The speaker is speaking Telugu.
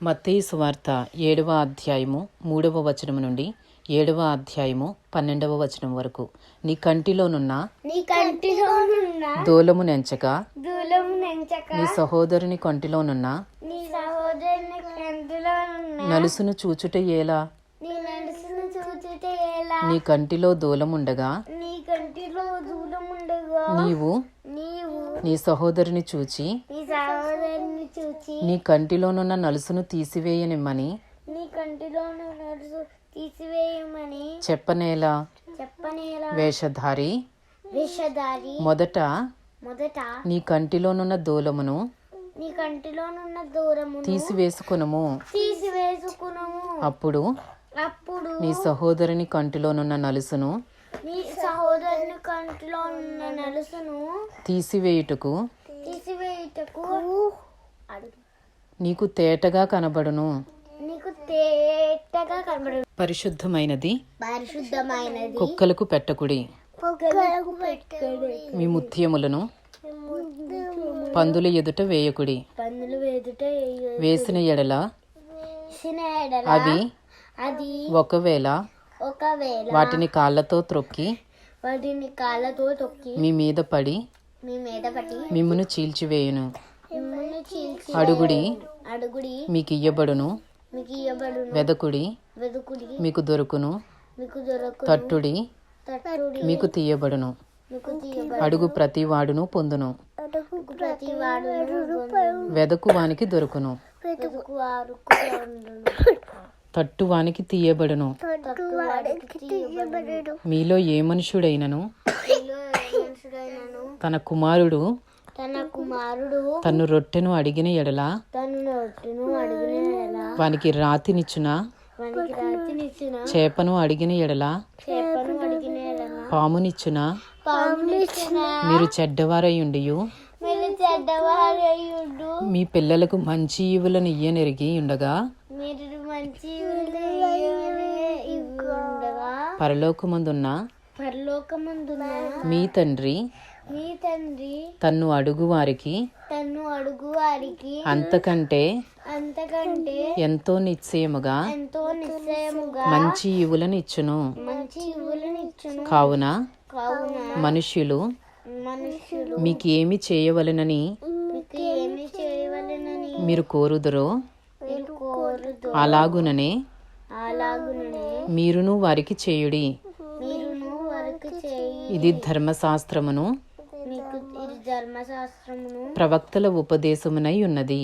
మత్తయి సువార్త ఏడవ అధ్యాయము మూడవ వచనము నుండి ఏడవ అధ్యాయము పన్నెండవ వచనం వరకు. నీ కంటిలోనున్న నీ కంటిలోనున్న దూలము నెంచక నీ సహోదరుని కంటిలోనున్న నీ సహోదరుని కంటిలోనున్న నలుసును చూచుట ఏలా నీ చూచుటే ఎలా? నీ కంటిలో దూలముండగా నీ కంటిలో దూలం ఉండగా నీవు నీ సహోదరుని చూచి నీ కంటిలోనున్న నలుసును తీసివేయనిమ్మని నీ కంటిలోని నడుసు తీసివేయమని చెప్పనేలా? చెప్పనేలా? వేషధారి విషధారి మొదట మొదట నీ కంటిలోనున్న దూలమును నీ కంటిలోనున్న తీసివేసుకునుము. తీసివేసుకునము. అప్పుడు అప్పుడు నీ సహోదరుని కంటిలోనున్న నలుసును నీ కంటిలో ఉన్న నలుసును తీసివేయుటకు తీసివేయుటకు నీకు తేటగా కనబడును. నీకు తేటగా కనబడు పరిశుద్ధమైనది పరిశుద్ధమైనది. కుక్కలకు పెట్టకుడి. కుక్కలకు పెట్టుకుని మీ ముత్యములను పందుల ఎదుట వేయకుడి. వేసిన ఎడల అవి అది ఒకవేళ ఒకవేళ వాటిని కాళ్ళతో త్రొక్కి వాటిని కాళ్ళతో తొక్కి మీ మీద పడి మీ మీద పట్టి మిమ్మును చీల్చివేయును. చీల్చి అడుగుడి అడుగుడి మీకు ఇయ్యబడును. మీకు వెదకుడి వెదుకుడి మీకు దొరుకును. మీకు దొరకు తట్టుడి తట్టుడి మీకు తీయబడును. మీకు అడుగు ప్రతి వాడును పొందును. ప్రతి వెదకు వానికి దొరుకును తట్టు వానికి తీయబడును. మీలో ఏ మనుషుడైనను? తన కుమారుడు? తన కుమారుడు? తన్ను రొట్టెను అడిగిన ఎడల? తను వానికి రాతినిచ్చున? చేపను అడిగిన ఎడల? పామునిచ్చున? మీరు చెడ్డవారయ్యుడు? మీ పిల్లలకు మంచి ఈవులను ఇయ్యనెరిగి ఉండగా? పరలోకమందున్న పరలోకమందున మీ తండ్రి మీ తండ్రి తన్ను అడుగు వారికి తన్ను అడుగు వారికి అంతకంటే అంతకంటే ఎంతో నిశ్చయముగా ఎంతో నిశ్చయముగా మంచి ఈవులను ఇచ్చును. మంచి ఇవులను ఇచ్చును. కావున కావున మనుషులు మీకు ఏమి చేయవలెనని మీకు ఏమి చేయవలెనని మీరు కోరుదురో అలాగుననే మీరును వారికి చేయుడి. ఇది ధర్మశాస్త్రమును ప్రవక్తల ఉపదేశమునై ఉన్నది.